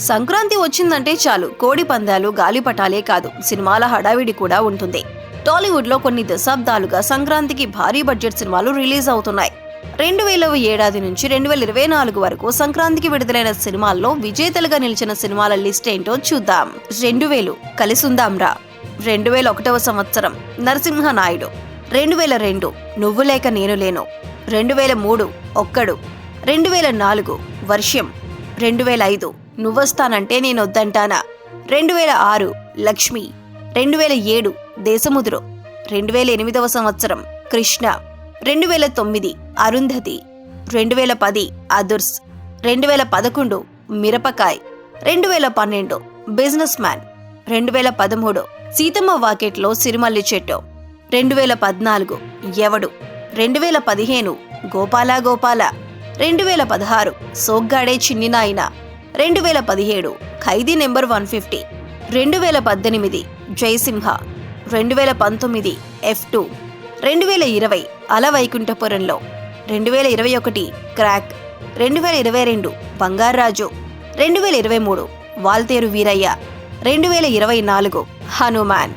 సంక్రాంతి వచ్చిందంటే చాలు. కోడి పందాలు గాలిపటాలే కాదు. సినిమాల హడావిడి కూడా ఉంటుంది. టాలీవుడ్లో కొన్ని దశాబ్దాలుగా సంక్రాంతికి భారీ బడ్జెట్ సినిమాలు రిలీజ్ అవుతున్నాయి. రెండు వేల ఏడాది నుంచి రెండు వేల ఇరవై నాలుగు వరకు సంక్రాంతికి విడుదలైన సినిమాల్లో విజేతలుగా నిలిచిన సినిమాల లిస్ట్ ఏంటో చూద్దాం. రెండు వేలు కలిసుందాంరా రెండు వేల ఒకటవ సంవత్సరం. నరసింహ నాయుడు రెండు. వేల రెండు నువ్వు లేక నేను లేను. రెండు వేల మూడు. ఒక్కడు. రెండు వేల నాలుగు. వర్షం. రెండు వేల ఐదు. నువ్వొస్తానంటే నేను వద్దంటానా రెండు వేల ఆరు లక్ష్మి. రెండు వేల ఏడు దేశముదురు. రెండు వేల ఎనిమిదవ సంవత్సరం కృష్ణ. రెండు వేల తొమ్మిది అరుంధతి. రెండు వేల పది అదుర్స్. రెండు వేల పదకొండు మిరపకాయ్. రెండు వేల పన్నెండు బిజినెస్ మ్యాన్ రెండు వేల పదమూడు సీతమ్మ వాకెట్లో సిరిమల్లి చెట్టు. రెండు వేల పద్నాలుగు ఎవడు రెండు వేల పదిహేను గోపాల గోపాల రెండు వేల పదహారు సోగ్గాడే చిన్ని నాయన. రెండు వేల పదిహేడు ఖైదీ నెంబర్ వన్ ఫిఫ్టీ. రెండు వేల పద్దెనిమిది జయసింహ రెండు వేల పంతొమ్మిది ఎఫ్ టూ. రెండు వేల ఇరవై అల వైకుంఠపురంలో. రెండు వేల ఇరవై ఒకటి క్రాక్. రెండు వేల ఇరవై రెండు బంగారాజు రెండు వేల ఇరవై మూడు వాల్తేరు వీరయ్య. రెండు వేల ఇరవై నాలుగు హనుమాన్.